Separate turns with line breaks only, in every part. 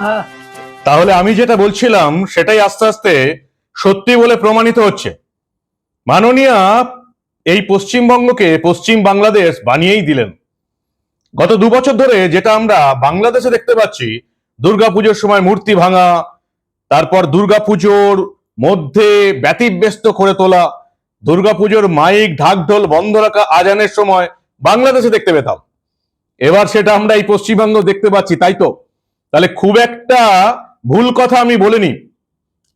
হ্যাঁ।
তাহলে আমি যেটা বলছিলাম, সেটাই আস্তে আস্তে সত্যি বলে প্রমাণিত হচ্ছে। মাননীয়া এই পশ্চিমবঙ্গকে পশ্চিম বাংলাদেশ বানিয়েই দিলেন। গত দু বছর ধরে যেটা আমরা বাংলাদেশে দেখতে পাচ্ছি, দুর্গাপুজোর সময় মূর্তি ভাঙা, তারপর দুর্গাপুজোর মধ্যে ব্যতিব্যস্ত করে তোলা, দুর্গাপুজোর মাইক ঢাকঢোল বন্ধ রাখা আজানের সময় বাংলাদেশে দেখতে পেতাম। এবার সেটা আমরা এই পশ্চিমবঙ্গ দেখতে পাচ্ছি, তাই তো? তাহলে খুব একটা ভুল কথা আমি বলিনি।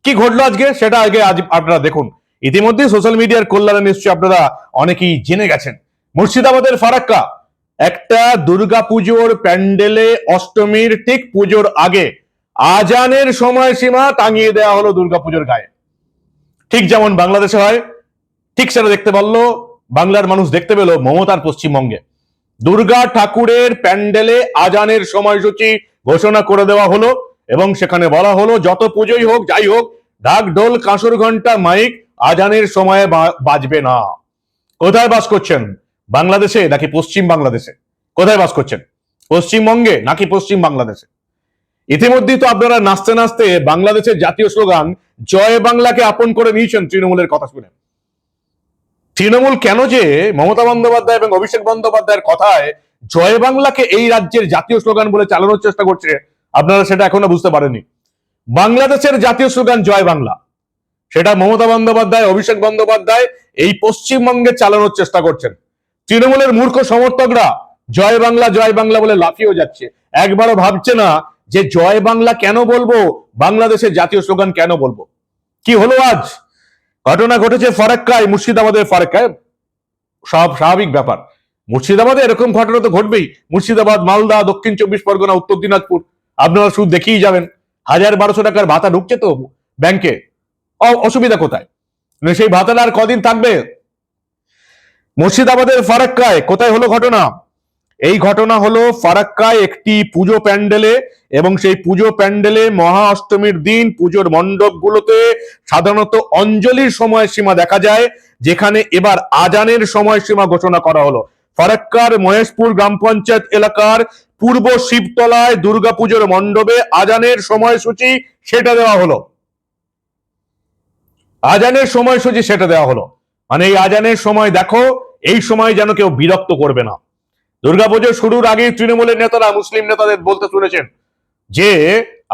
কি ঘটলো আজকে? সেটা আগে আজ আপনারা দেখুন। ইতিমধ্যে সোশ্যাল মিডিয়ার কল্যাণে নিশ্চয়ই আপনারা অনেকেই জেনে গেছেন। মুর্শিদাবাদের ফারাক্কা। একটা দুর্গাপুজোর প্যান্ডেলে অষ্টমীর ঠিক পুজোর আগে আজানের সময়সীমা টাঙিয়ে দেওয়া হলো দুর্গাপুজোর গায়ে। ঠিক যেমন বাংলাদেশে হয়, ঠিক সেটা দেখতে পারল, বাংলার মানুষ দেখতে পেল মমতার পশ্চিমবঙ্গে। দুর্গা ঠাকুরের প্যান্ডেলে আজানের সময়সূচি ঘোষণা করে দেওয়া হলো এবং সেখানে বলা হলো, যত পুজোই হোক, যাই হোক ঢাক ঢোল, কাঁসর ঘণ্টা মাইক আজানের সময়ে বাজবে না। কোথায় বাস করছেন? বাংলাদেশে নাকি পশ্চিম বাংলাদেশে? কোথায় বাস করছেন? পশ্চিমবঙ্গে নাকি পশ্চিম বাংলাদেশে? ইতিমধ্যেই তো আপনারা নাচতে নাচতে বাংলাদেশের জাতীয় স্লোগান, জয় বাংলাকে আপন করে নিয়েছেন তৃণমূলের কথা শুনে। তৃণমূল কেন যে মমতা বন্দ্যোপাধ্যায় এবং অভিষেক বন্দ্যোপাধ্যায়ের কথায় জয় বাংলাকে এই রাজ্যের জাতীয় স্লোগান বলে চালানোর চেষ্টা করছে, আপনারা সেটা এখনও বুঝতে পারেননি। বাংলাদেশের জাতীয় স্লোগান জয় বাংলা। সেটা মমতা বন্দ্যোপাধ্যায়, অভিষেক বন্দ্যোপাধ্যায় এই পশ্চিমবঙ্গে চালানোর চেষ্টা করছেন। তৃণমূলের মূর্খ সমর্থকরা জয় বাংলা জয় বাংলা বলে লাফিয়েও যাচ্ছে। একবারও ভাবছে না যে জয় বাংলা কেন বলব, বাংলাদেশের জাতীয় স্লোগান কেন বলব। কি হলো আজ? ঘটনা ঘটেছে ফারাক্কায়, মুর্শিদাবাদের ফারাক্কায়। সব স্বাভাবিক ব্যাপার। মুর্শিদাবাদে এরকম ঘটনা তো ঘটবেই। মুর্শিদাবাদ, মালদা, দক্ষিণ চব্বিশ পরগনা, উত্তর দিনাজপুর। আপনারা শুধু দেখেই যাবেন। হাজার বারোশো টাকার ভাতা ঢুকছে তো ব্যাংকে। অসুবিধা কোথায়? মানে সেই ভাতাটা আর কদিন থাকবে? মুর্শিদাবাদের ফারাক্কায়, কোথায় হলো ঘটনা? এই ঘটনা হলো ফারাক্কায় একটি পুজো প্যান্ডেলে এবং সেই পুজো প্যান্ডেলে মহা অষ্টমীর দিন পুজোর মণ্ডপগুলোতে সাধারণত অঞ্জলির সময়সীমা দেখা যায়, যেখানে এবার আজানের সময়সীমা ঘোষণা করা হলো। ফারাক্কার মহেশপুর গ্রাম পঞ্চায়েত এলাকার পূর্ব শিবতলায় দুর্গাপুজোর মণ্ডপে আজানের সময়সূচি সেটা দেওয়া হলো। আজানের সময়সূচি সেটা দেওয়া হলো। মানে এই আজানের সময় দেখো, এই সময় যেন কেউ বিরক্ত করবে না। দুর্গাপুজো শুরুর আগে তৃণমূলের নেতারা, মুসলিম নেতাদের বলতে শুনেছেন যে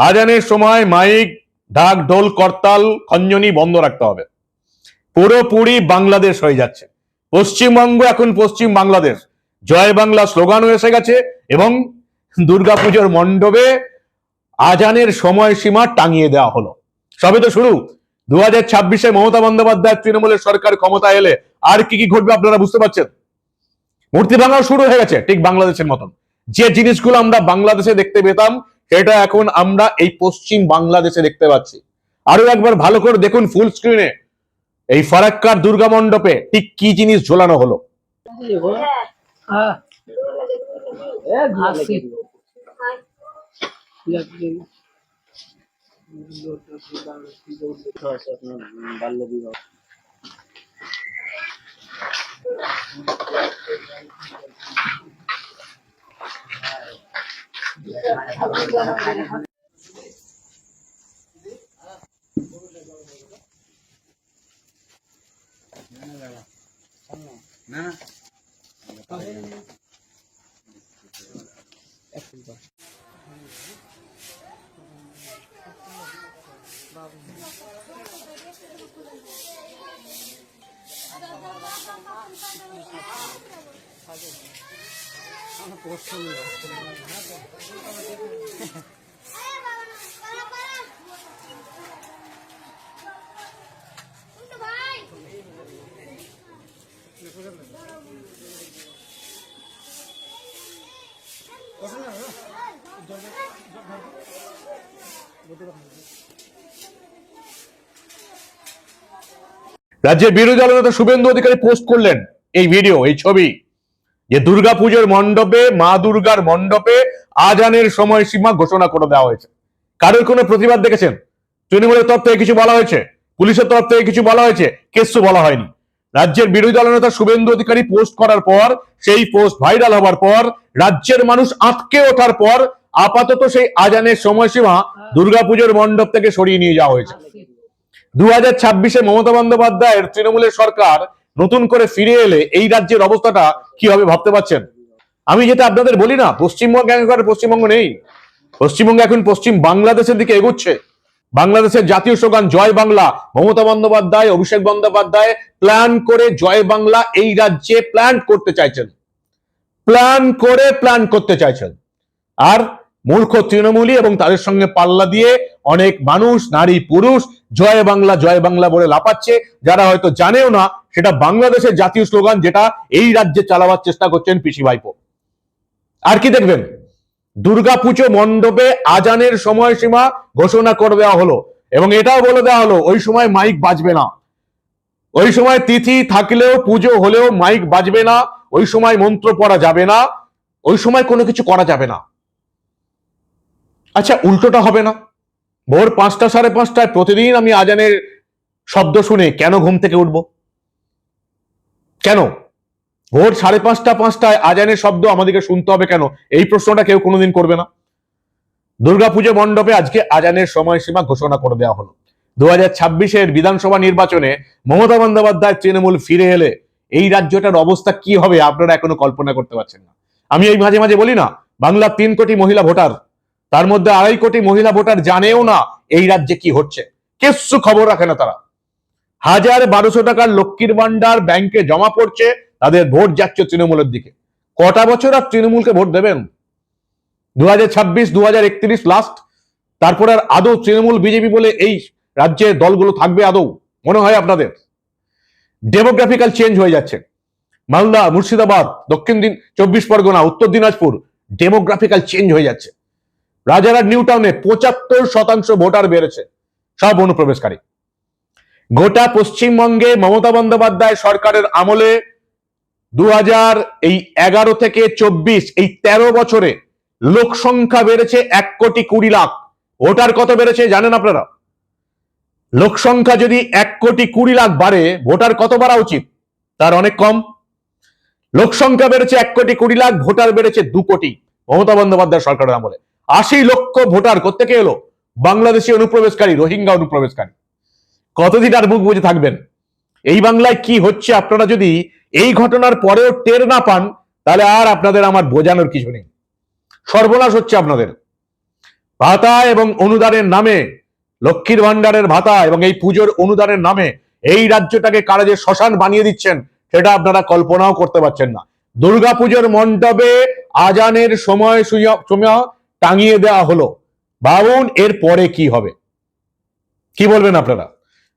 আজানের সময় মাইক, ঢাক, ঢোল, করতাল, খঞ্জনি বন্ধ রাখতে হবে। পুরোপুরি বাংলাদেশ হয়ে যাচ্ছে। পশ্চিমবঙ্গ এখন পশ্চিম বাংলাদেশ। জয় বাংলা স্লোগানও এসে গেছে এবং দুর্গাপুজোর মণ্ডপে আজানের সময়সীমা টাঙিয়ে দেওয়া হলো। সবে তো শুরু। দু হাজার ছাব্বিশে মমতা বন্দ্যোপাধ্যায় তৃণমূলের সরকার ক্ষমতা এলে আর কি কি ঘটবে আপনারা বুঝতে পারছেন? মূর্তি ভাঙাও শুরু হয়ে গেছে ঠিক বাংলাদেশের মতন। যে জিনিসগুলো আমরা বাংলাদেশে দেখতে পেতাম সেটা এখন আমরা এই পশ্চিম বাংলাদেশে দেখতে পাচ্ছি। আরও একবার ভালো করে দেখুন ফুল স্ক্রিনে এই ফারাক্কার দুর্গা মণ্ডপে ঠিক কি জিনিস ঝোলানো হলো?
হ্যাঁ। আসি
বাল্য
রাজ্যের বিরোধী দলনেতা শুভেন্দু অধিকারী পোস্ট করলেন এই ভিডিও এই ছবি। যে দুর্গাপুজোর মণ্ডপে মা দুর্গার মণ্ডপে আজানের সময়সীমা ঘোষণা করে দেওয়া হয়েছে। কারোর কোনো প্রতিবাদ দেখেছেন? তৃণমূলের তরফ থেকে কিছু বলা হয়েছে? পুলিশের তরফ থেকে কিছু বলা হয়েছে? কেসু বলা হয়নি। রাজ্যের বিরোধী দলনেতা শুভেন্দু অধিকারী পোস্ট করার পর সেই পোস্ট ভাইরাল হওয়ার পর রাজ্যের মানুষ আটকে ওঠার পর আপাতত সেই আজানের সময়সীমা দুর্গাপুজোর মণ্ডপ থেকে সরিয়ে নিয়ে যাওয়া হয়েছে। দু হাজার ছাব্বিশে মমতা বন্দ্যোপাধ্যায়ের তৃণমূলের সরকার নতুন করে ফিরে এলে এই রাজ্যের অবস্থাটা কি হবে ভাবতে পারছেন? আমি যেটা আপনাদের বলি না, পশ্চিমবঙ্গ এখন পশ্চিমবঙ্গ নেই। পশ্চিমবঙ্গ এখন পশ্চিম বাংলাদেশের দিকে এগোচ্ছে। বাংলাদেশের জাতীয় স্লোগান, জয় বাংলা মমতা বন্দ্যোপাধ্যায়, অভিষেক বন্দ্যোপাধ্যায় প্ল্যান করে জয় বাংলা এই রাজ্যে প্ল্যান করতে চাইছেন। প্ল্যান করে প্ল্যান করতে চাইছেন। আর মূর্খ তৃণমূলী এবং তাদের সঙ্গে পাল্লা দিয়ে অনেক মানুষ, নারী, পুরুষ, জয় বাংলা জয় বাংলা বলে লাপাচ্ছে যারা হয়তো জানেও না সেটা বাংলাদেশের জাতীয় স্লোগান যেটা এই রাজ্যে চালাবার চেষ্টা করছেন পিসি ভাইপো। আর কি দেখবেন? দুর্গাপুজো মণ্ডপে আজানের সময়সীমা ঘোষণা করে দেওয়া হলো এবং এটাও বলে দেওয়া হলো, ওই সময় মাইক বাজবে না। ওই সময় তিথি থাকলেও পুজো হলেও মাইক বাজবে না, ওই সময় মন্ত্র পড়া যাবে না, ওই সময় কোনো কিছু করা যাবে না। আচ্ছা উল্টোটা হবে না। ভোর পাঁচটা সাড়ে পাঁচটায় প্রতিদিন আমি আজানের শব্দ শুনে কেন ঘুম থেকে উঠব? কেন? ভোর সাড়ে পাঁচটা, পাঁচটায় আজানের শব্দ আমাদেরকে শুনতে হবে কেন? এই প্রশ্নটা কেউ কোনোদিন করবে না। দুর্গাপুজো মণ্ডপে আজকে আজানের সময়সীমা ঘোষণা করে দেওয়া হলো। দু হাজার ছাব্বিশের বিধানসভা নির্বাচনে মমতা বন্দ্যোপাধ্যায় তৃণমূল ফিরে এলে এই রাজ্যটার অবস্থা কি হবে আপনারা এখনও কল্পনা করতে পারছেন না। আমি এই মাঝে মাঝে বলি না, বাংলার তিন কোটি মহিলা ভোটার, তার মধ্যে আড়াই কোটি মহিলা ভোটার জানেও না এই রাজ্যে কি হচ্ছে। কিচ্ছু খবর রাখে না তারা। হাজার বারোশো টাকার লক্ষ্মীর ভান্ডার ব্যাংকে জমা পড়ছে, তাদের ভোট যাচ্ছে তৃণমূলের দিকে। কটা বছর আর তৃণমূলকে ভোট দেবেন? দু হাজার ছাব্বিশ দু হাজার একত্রিশ লাস্ট তারপর আর আদৌ তৃণমূল, বিজেপি বলে এই রাজ্যে দলগুলো থাকবে আদৌ? মনে হয় আপনাদের? ডেমোগ্রাফিক্যাল চেঞ্জ হয়ে যাচ্ছে। মালদা, মুর্শিদাবাদ, দক্ষিণ দিন চব্বিশ পরগনা, উত্তর দিনাজপুর ডেমোগ্রাফিক্যাল চেঞ্জ হয়ে যাচ্ছে। রাজারহাট নিউ টাউনে পঁচাত্তর শতাংশ ভোটার বেড়েছে। সব অনুপ্রবেশকারী। গোটা পশ্চিমবঙ্গে মমতা বন্দ্যোপাধ্যায় সরকারের আমলে দু হাজার এই এগারো থেকে চব্বিশ, এই তেরো বছরে লোক সংখ্যা বেড়েছে এক কোটি কুড়ি লাখ। ভোটার কত বেড়েছে জানেন আপনারা? লোক সংখ্যা যদি এক কোটি কুড়ি লাখ বাড়ে, ভোটার কত বাড়া উচিত? তার অনেক কম। লোক সংখ্যা বেড়েছে এক কোটি কুড়ি লাখ, ভোটার বেড়েছে দু কোটি মমতা বন্দ্যোপাধ্যায় সরকারের আমলে। আশি লক্ষ ভোটার কোথেকে এলো? বাংলাদেশি অনুপ্রবেশকারী, রোহিঙ্গা অনুপ্রবেশকারী। কতদিন আর মুখ বুঝে থাকবেন? এই বাংলায় কি হচ্ছে আপনারা যদি এই ঘটনার পরেও টের না পান, তাহলে আর আপনাদের আমার বোঝানোর কিছু নেই। সর্বনাশ হচ্ছে আপনাদের। ভাতা এবং অনুদানের নামে, লক্ষ্মীর ভান্ডারের ভাতা এবং এই পুজোর অনুদানের নামে এই রাজ্যটাকে কারা যে শ্মশান বানিয়ে দিচ্ছেন, সেটা আপনারা কল্পনাও করতে পারছেন না। দুর্গাপুজোর মণ্ডপে আজানের সময় সময় টাঙিয়ে দেওয়া হলো। ভাবুন এর পরে কি হবে? কি বলবেন আপনারা?